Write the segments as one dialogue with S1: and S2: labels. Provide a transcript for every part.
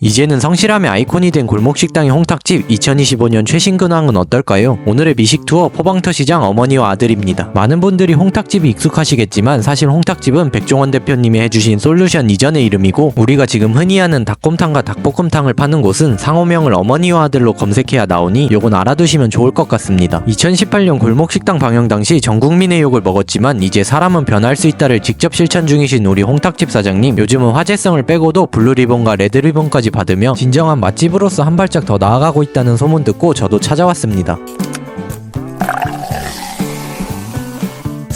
S1: 이제는 성실함의 아이콘이 된 골목식당의 홍탁집 2025년 최신 근황은 어떨까요? 오늘의 미식 투어 포방터 시장 어머니와 아들입니다. 많은 분들이 홍탁집이 익숙하시겠지만 사실 홍탁집은 백종원 대표님이 해주신 솔루션 이전의 이름이고 우리가 지금 흔히 하는 닭곰탕과 닭볶음탕을 파는 곳은 상호명을 어머니와 아들로 검색해야 나오니 요건 알아두시면 좋을 것 같습니다. 2018년 골목식당 방영 당시 전 국민의 욕을 먹었지만 이제 사람은 변할 수 있다를 직접 실천 중이신 우리 홍탁집 사장님 요즘은 화제성을 빼고도 블루리본과 레드리본까지 받으며 진정한 맛집으로서 한 발짝 더 나아가고 있다는 소문 듣고 저도 찾아왔습니다.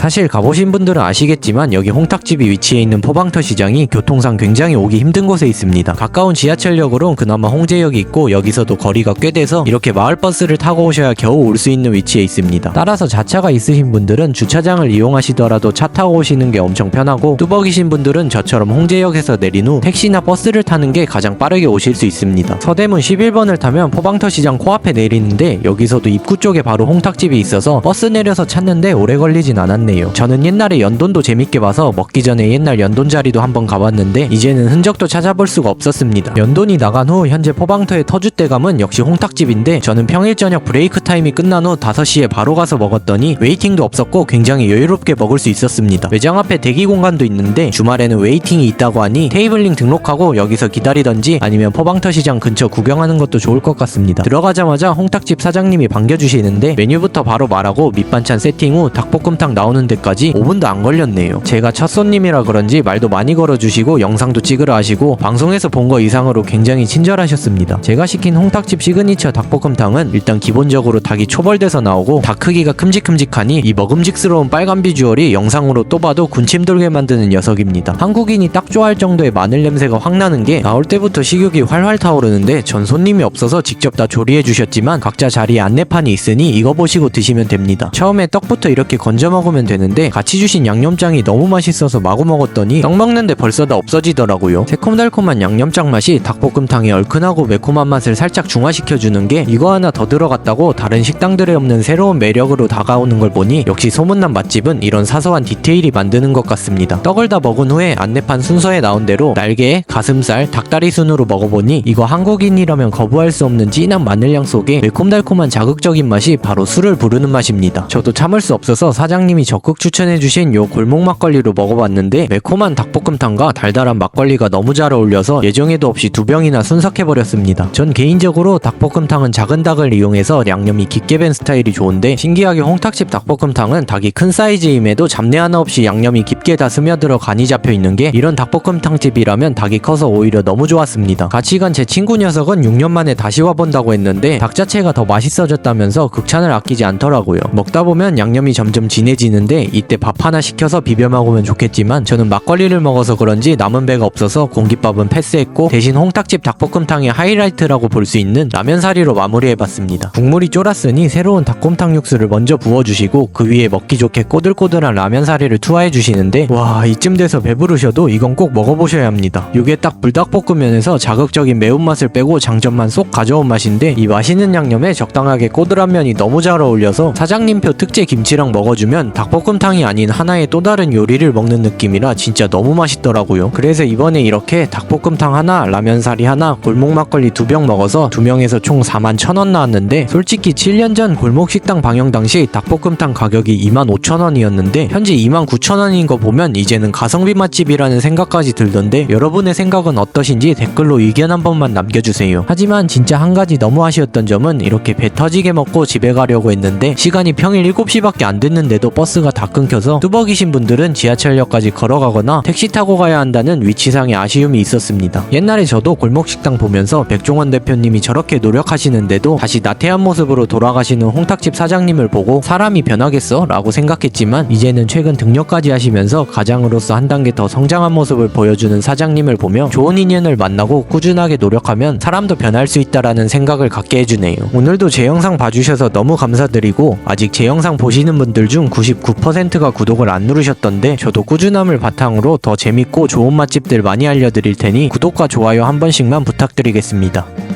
S1: 사실 가보신 분들은 아시겠지만 여기 홍탁집이 위치해 있는 포방터 시장이 교통상 굉장히 오기 힘든 곳에 있습니다. 가까운 지하철역으로는 그나마 홍제역이 있고 여기서도 거리가 꽤 돼서 이렇게 마을버스를 타고 오셔야 겨우 올 수 있는 위치에 있습니다. 따라서 자차가 있으신 분들은 주차장을 이용하시더라도 차 타고 오시는 게 엄청 편하고 뚜벅이신 분들은 저처럼 홍제역에서 내린 후 택시나 버스를 타는 게 가장 빠르게 오실 수 있습니다. 서대문 11번을 타면 포방터 시장 코앞에 내리는데 여기서도 입구 쪽에 바로 홍탁집이 있어서 버스 내려서 찾는데 오래 걸리진 않았네요. 저는 옛날에 연돈도 재밌게 봐서 먹기 전에 옛날 연돈 자리도 한번 가봤는데 이제는 흔적도 찾아볼 수가 없었습니다. 연돈이 나간 후 현재 포방터의 터줏대감은 역시 홍탁집인데 저는 평일 저녁 브레이크 타임이 끝난 후 5시에 바로 가서 먹었더니 웨이팅도 없었고 굉장히 여유롭게 먹을 수 있었습니다. 매장 앞에 대기 공간도 있는데 주말에는 웨이팅이 있다고 하니 테이블링 등록하고 여기서 기다리던지 아니면 포방터 시장 근처 구경하는 것도 좋을 것 같습니다. 들어가자마자 홍탁집 사장님이 반겨주시는데 메뉴부터 바로 말하고 밑반찬 세팅 후 닭볶음탕 나오는 데까지 5분도 안 걸렸네요. 제가 첫 손님이라 그런지 말도 많이 걸어주시고 영상도 찍으라 하시고 방송에서 본 거 이상으로 굉장히 친절하셨습니다. 제가 시킨 홍탁집 시그니처 닭볶음탕은 일단 기본적으로 닭이 초벌돼서 나오고 닭 크기가 큼직큼직하니 이 먹음직스러운 빨간 비주얼이 영상으로 또 봐도 군침 돌게 만드는 녀석입니다. 한국인이 딱 좋아할 정도의 마늘 냄새가 확 나는 게 나올 때부터 식욕이 활활 타오르는데 전 손님이 없어서 직접 다 조리해 주셨지만 각자 자리에 안내판이 있으니 이거 보시고 드시면 됩니다. 처음에 떡부터 이렇게 건져 먹으면 되는데 같이 주신 양념장이 너무 맛있어서 마구 먹었더니 떡 먹는데 벌써 다 없어지더라고요. 새콤달콤한 양념장 맛이 닭볶음탕의 얼큰하고 매콤한 맛을 살짝 중화시켜주는 게 이거 하나 더 들어갔다고 다른 식당들에 없는 새로운 매력으로 다가오는 걸 보니 역시 소문난 맛집은 이런 사소한 디테일이 만드는 것 같습니다. 떡을 다 먹은 후에 안내판 순서에 나온 대로 날개, 가슴살, 닭다리 순으로 먹어보니 이거 한국인이라면 거부할 수 없는 진한 마늘향 속에 매콤달콤한 자극적인 맛이 바로 술을 부르는 맛입니다. 저도 참을 수 없어서 사장님이 적극 추천해주신 요 골목 막걸리로 먹어봤는데 매콤한 닭볶음탕과 달달한 막걸리가 너무 잘 어울려서 예정에도 없이 두 병이나 순삭해버렸습니다. 전 개인적으로 닭볶음탕은 작은 닭을 이용해서 양념이 깊게 밴 스타일이 좋은데 신기하게 홍탁집 닭볶음탕은 닭이 큰 사이즈임에도 잡내 하나 없이 양념이 깊게 다 스며들어 간이 잡혀 있는 게 이런 닭볶음탕 집이라면 닭이 커서 오히려 너무 좋았습니다. 같이 간 제 친구 녀석은 6년 만에 다시 와본다고 했는데 닭 자체가 더 맛있어졌다면서 극찬을 아끼지 않더라고요. 먹다 보면 양념이 점점 진해지는데 이때 밥 하나 시켜서 비벼 먹으면 좋겠지만 저는 막걸리를 먹어서 그런지 남은 배가 없어서 공깃밥은 패스했고 대신 홍탁집 닭볶음탕의 하이라이트라고 볼 수 있는 라면사리로 마무리해봤습니다. 국물이 쫄았으니 새로운 닭곰탕 육수를 먼저 부어주시고 그 위에 먹기 좋게 꼬들꼬들한 라면사리를 투하해주시는데 와 이쯤 돼서 배부르셔도 이건 꼭 먹어보셔야 합니다. 이게 딱 불닭볶음면에서 자극적인 매운맛을 빼고 장점만 쏙 가져온 맛인데 이 맛있는 양념에 적당하게 꼬들한 면이 너무 잘 어울려서 사장님표 특제 김치랑 먹어주면 닭 볶음탕이 아닌 하나의 또 다른 요리를 먹는 느낌이라 진짜 너무 맛있더라고요. 그래서 이번에 이렇게 닭볶음탕 하나, 라면사리 하나, 골목 막걸리 두 병 먹어서 두 명에서 총 4만 천원 나왔는데 솔직히 7년 전 골목 식당 방영 당시 닭볶음탕 가격이 2만 5천 원이었는데 현재 2만 9천 원인 거 보면 이제는 가성비 맛집이라는 생각까지 들던데 여러분의 생각은 어떠신지 댓글로 의견 한 번만 남겨주세요. 하지만 진짜 한 가지 너무 아쉬웠던 점은 이렇게 배 터지게 먹고 집에 가려고 했는데 시간이 평일 7시밖에 안 됐는데도 버스 가 다 끊겨서 뚜벅이신 분들은 지하철역까지 걸어가거나 택시 타고 가야 한다는 위치상의 아쉬움이 있었습니다. 옛날에 저도 골목식당 보면서 백종원 대표님이 저렇게 노력하시는데도 다시 나태한 모습으로 돌아가시는 홍탁집 사장님을 보고 사람이 변하겠어? 라고 생각했지만 이제는 최근 등록까지 하시면서 가장으로서 한 단계 더 성장한 모습을 보여주는 사장님을 보며 좋은 인연을 만나고 꾸준하게 노력하면 사람도 변할 수 있다라는 생각을 갖게 해주네요. 오늘도 제 영상 봐주셔서 너무 감사드리고 아직 제 영상 보시는 분들 중 99%가 구독을 안 누르셨던데 저도 꾸준함을 바탕으로 더 재밌고 좋은 맛집들 많이 알려드릴 테니 구독과 좋아요 한 번씩만 부탁드리겠습니다.